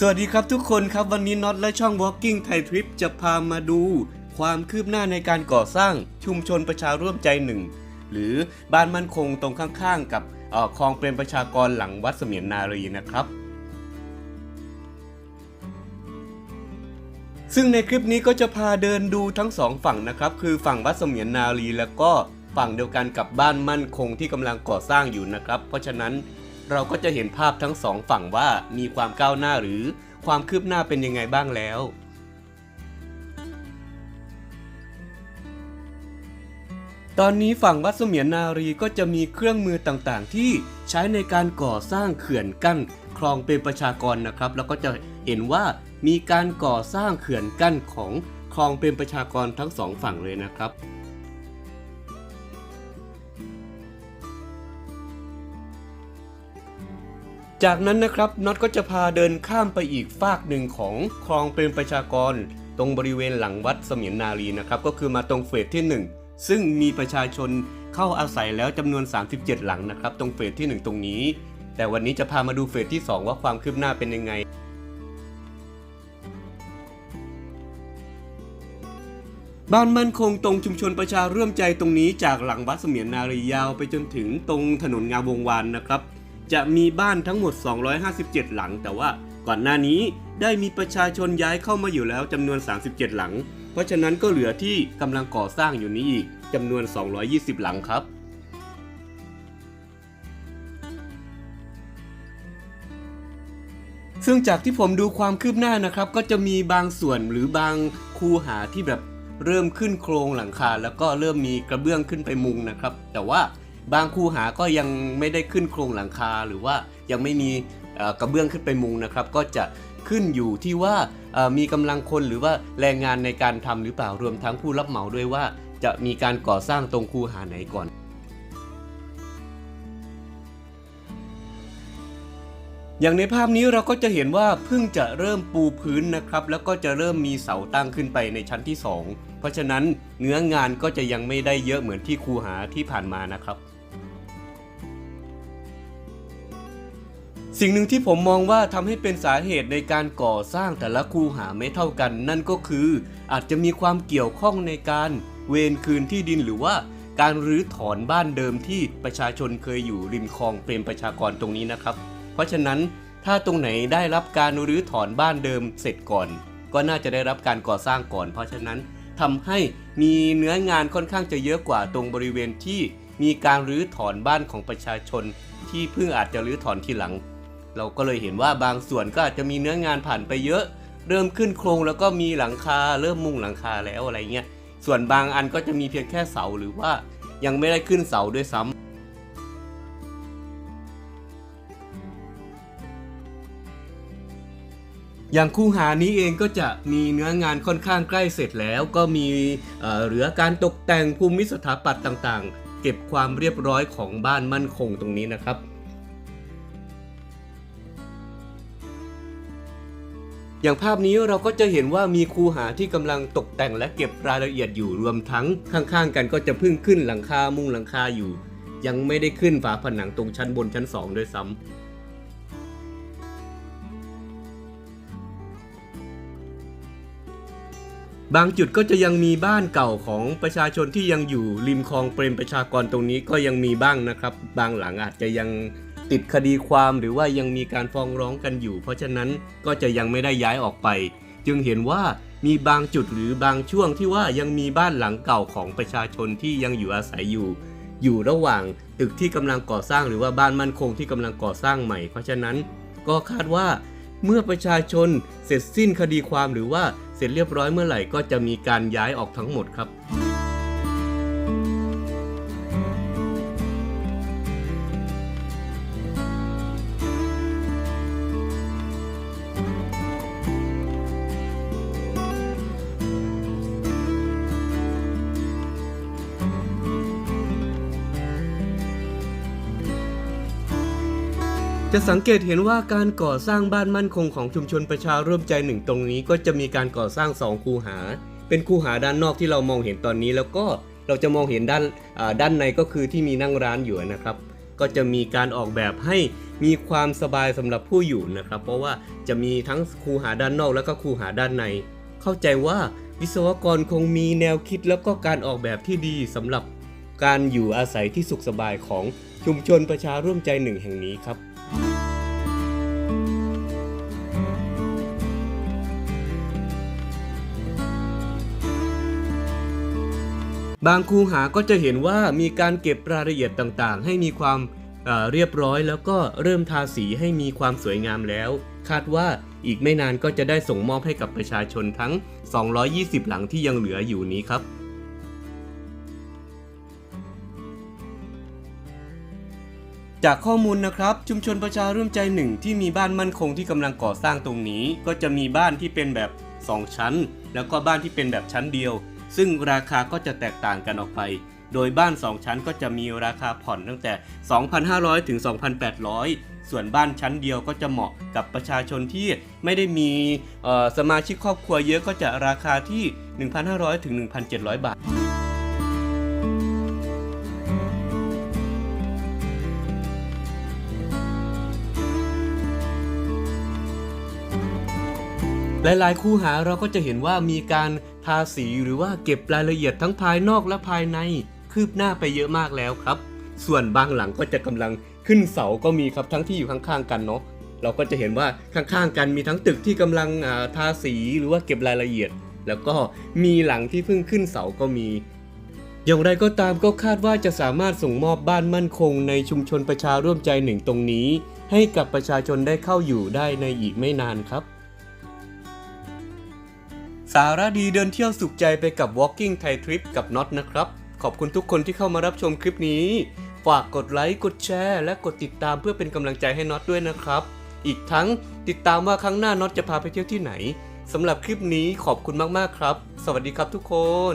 สวัสดีครับทุกคนครับวันนี้น็อตและช่อง Walking Thai Trip จะพามาดู ความคืบหน้าในการก่อสร้างชุมชนประชาร่วมใจหนึ่ง หรือบ้านมั่นคงตรงข้างๆ กับออคลองเปรมประชากรหลังวัดเสมียนนารีนะครับ ซึ่งในคลิปนี้ก็จะพาเดินดูทั้งสองฝั่งนะครับ คือฝั่งวัดเสมียนนารีแล้วก็ฝั่งเดียวกันกับบ้านมั่นคงที่กำลังก่อสร้างอยู่นะครับ เพราะฉะนั้น เราก็จะเห็นภาพทั้งสองฝั่งว่ามีความก้าวหน้าหรือความคืบหน้าเป็นยังไงบ้างแล้ว ตอนนี้ฝั่งวัดเสมียนนารีก็จะมีเครื่องมือต่างๆ ที่ใช้ในการก่อสร้างเขื่อนกั้นคลองเป็นประชากรนะครับ แล้วก็จะเห็นว่ามีการก่อสร้างเขื่อนกั้นของคลองเป็นประชากรทั้งสองฝั่งเลยนะครับ จากนั้นนะครับน็อตก็จะพาเดินข้ามไปอีกฝากหนึ่งของคลองเป็นประชากร ตรงบริเวณหลังวัดเสมียนนารีนะครับก็คือมาตรงเฟสที่ 1 ซึ่งมีประชาชนเข้าอาศัยแล้วจำนวน 37 หลังนะครับ ตรงเฟสที่ 1 ตรงนี้ แต่วันนี้จะพามาดูเฟสที่ 2 ว่าความคืบหน้าเป็นยังไงบ้านมั่นคงตรงชุมชนประชาร่วมใจตรงนี้จากหลังวัดเสมียนนารียาวไปจนถึงตรงถนนงามวงวานนะครับ จะมีบ้านทั้งหมด 257 หลัง แต่ว่าก่อนหน้านี้ได้มีประชาชนย้ายเข้ามาอยู่แล้วจำนวน 37 หลัง เพราะฉะนั้นก็เหลือที่กำลังก่อสร้างอยู่นี้อีกจำนวน 220 หลังครับซึ่งจากที่ผมดูความคืบหน้านะครับ ก็จะมีบางส่วนหรือบางคูหาที่แบบเริ่มขึ้นโครงหลังคา แล้วก็เริ่มมีกระเบื้องขึ้นไปมุงนะครับ แต่ว่า บางคูหาก็ยังไม่ได้ขึ้นโครงหลังคาหรือว่ายังไม่มีกระเบื้องขึ้นไปมุงนะครับ ก็จะขึ้นอยู่ที่ว่ามีกำลังคนหรือว่าแรงงานในการทำหรือเปล่ารวมทั้งผู้รับเหมาด้วยว่า จะมีการก่อสร้างตรงคูหาไหนก่อนอย่างในภาพนี้เราก็จะเห็นว่าเพิ่งจะเริ่มปูพื้นนะครับ แล้วก็จะเริ่มมีเสาตั้งขึ้นไปในชั้นที่ 2 เพราะฉะนั้นเนื้องานก็จะยังไม่ได้เยอะเหมือนที่คูหาที่ผ่านมานะครับ สิ่งหนึ่งที่ผมมองว่าทำให้เป็นสาเหตุในการก่อสร้างแต่ละคูหาไม่เท่ากัน นั่นก็คืออาจจะมีความเกี่ยวข้องในการเวรคืนที่ดินหรือว่าการรื้อถอนบ้านเดิมที่ประชาชนเคยอยู่ริมคลองเปรมประชากรตรงนี้นะครับ เพราะฉะนั้นถ้าตรงไหนได้รับการรื้อถอนบ้านเดิมเสร็จก่อน ก็น่าจะได้รับการก่อสร้างก่อน เพราะฉะนั้นทำให้มีเนื้องานค่อนข้างจะเยอะกว่าตรงบริเวณที่มีการรื้อถอนบ้านของประชาชนที่เพิ่งอาจจะรื้อถอนทีหลัง เราก็เลยเห็นว่าบางส่วนก็อาจจะมีเนื้องานผ่านไปเยอะ เริ่มขึ้นโครงแล้วก็มีหลังคาเริ่มมุงหลังคาแล้วอะไรเงี้ยส่วนบางอันก็จะมีเพียงแค่เสาหรือว่ายังไม่ได้ขึ้นเสาด้วยซ้ำอย่างคู่หานี้เองก็จะมีเนื้องานค่อนข้างใกล้เสร็จแล้ว ก็มีเหลือการตกแต่งภูมิสถาปัตย์ต่างๆ เก็บความเรียบร้อยของบ้านมั่นคงตรงนี้นะครับ อย่างภาพนี้เราก็จะเห็นว่ามีคูหาที่กำลังตกแต่งและเก็บรายละเอียดอยู่รวมทั้งข้างๆ กันก็จะพิ่งขึ้นหลังคามุงหลังคาอยู่ ยังไม่ได้ขึ้นฝาผนังตรงชั้นบนชั้นสองด้วยซ้ำบางจุดก็จะยังมีบ้านเก่าของประชาชนที่ยังอยู่ริมคลองเปรมประชากรตรงนี้ก็ยังมีบ้างนะครับ บางหลังอาจจะยัง ติดคดีความหรือว่ายังมีการฟ้องร้องกันอยู่ เพราะฉะนั้นก็จะยังไม่ได้ย้ายออกไป จึงเห็นว่ามีบางจุดหรือบางช่วงที่ว่ายังมีบ้านหลังเก่าของประชาชนที่ยังอยู่อาศัยอยู่ อยู่ระหว่างตึกที่กำลังก่อสร้างหรือว่าบ้านมั่นคงที่กำลังก่อสร้างใหม่ เพราะฉะนั้นก็คาดว่าเมื่อประชาชนเสร็จสิ้นคดีความหรือว่าเสร็จเรียบร้อยเมื่อไหร่ก็จะมีการย้ายออกทั้งหมดครับ จะสังเกตเห็นว่าการก่อสร้างบ้านมั่นคงของชุมชนประชาร่วมใจหนึ่งตรงนี้ก็จะมีการก่อสร้างสองคูหา เป็นคูหาด้านนอกที่เรามองเห็นตอนนี้ แล้วก็เราจะมองเห็นด้านด้านในก็คือที่มีนั่งร้านอยู่นะครับ ก็จะมีการออกแบบให้มีความสบายสำหรับผู้อยู่นะครับ เพราะว่าจะมีทั้งคูหาด้านนอก แล้วก็คูหาด้านใน เข้าใจว่าวิศวกรคงมีแนวคิดแล้วก็การออกแบบที่ดีสำหรับการอยู่อาศัยที่สุขสบายของชุมชนประชาร่วมใจหนึ่งแห่งนี้ครับ บางคูหาก็จะเห็นว่ามีการเก็บรายละเอียดต่างๆ ให้มีความเอ่อเรียบร้อยแล้วก็เริ่มทาสีให้มีความสวยงามแล้ว คาดว่าอีกไม่นานก็จะได้ส่งมอบให้กับประชาชนทั้ง 220 หลังที่ยังเหลืออยู่นี้ครับจากข้อมูลนะครับชุมชนประชาร่วมใจหนึ่งที่มีบ้านมั่นคงที่กำลังก่อสร้างตรงนี้ ก็จะมีบ้านที่เป็นแบบ 2 ชั้น แล้วก็บ้านที่เป็นแบบชั้นเดียว ซึ่งราคาก็จะแตกต่างกันออกไป โดยบ้าน 2 ชั้นก็จะมีราคาผ่อนตั้งแต่ 2,500 ถึง 2,800 ส่วนบ้านชั้นเดียวก็จะเหมาะกับประชาชนที่ไม่ได้มีสมาชิกครอบครัวเยอะก็จะราคาที่ 1,500 ถึง 1,700 บาทหลายๆ คู่หาเราก็จะเห็นว่ามีการ ทาสีหรือว่าเก็บรายละเอียดทั้งภายนอกและภายใน คืบหน้าไปเยอะมากแล้วครับ ส่วนบางหลังก็จะกำลังขึ้นเสาก็มีครับทั้งที่อยู่ข้างๆกันเนาะเราก็จะเห็นว่าข้างๆกันมีทั้งตึกที่กำลังทาสีหรือว่าเก็บรายละเอียด แล้วก็มีหลังที่เพิ่งขึ้นเสาก็มี อย่างไรก็ตามก็คาดว่าจะสามารถส่งมอบบ้านมั่นคงในชุมชนประชาร่วมใจหนึ่งตรงนี้ ให้กับประชาชนได้เข้าอยู่ได้ในอีกไม่นานครับาระดีเดินเที่ยวสุขใจไปกับ Walking Thai Trip กับน็อตนะครับ ขอบคุณทุกคนที่เข้ามารับชมคลิปนี้ ฝากกดไลค์กดแชร์และกดติดตามเพื่อเป็นกำลังใจให้น็อตด้วยนะครับ อีกทั้งติดตามว่าครั้งหน้าน็อตจะพาไปเที่ยวที่ไหนสำหรับคลิปนี้ขอบคุณมากๆครับ สวัสดีครับทุกคน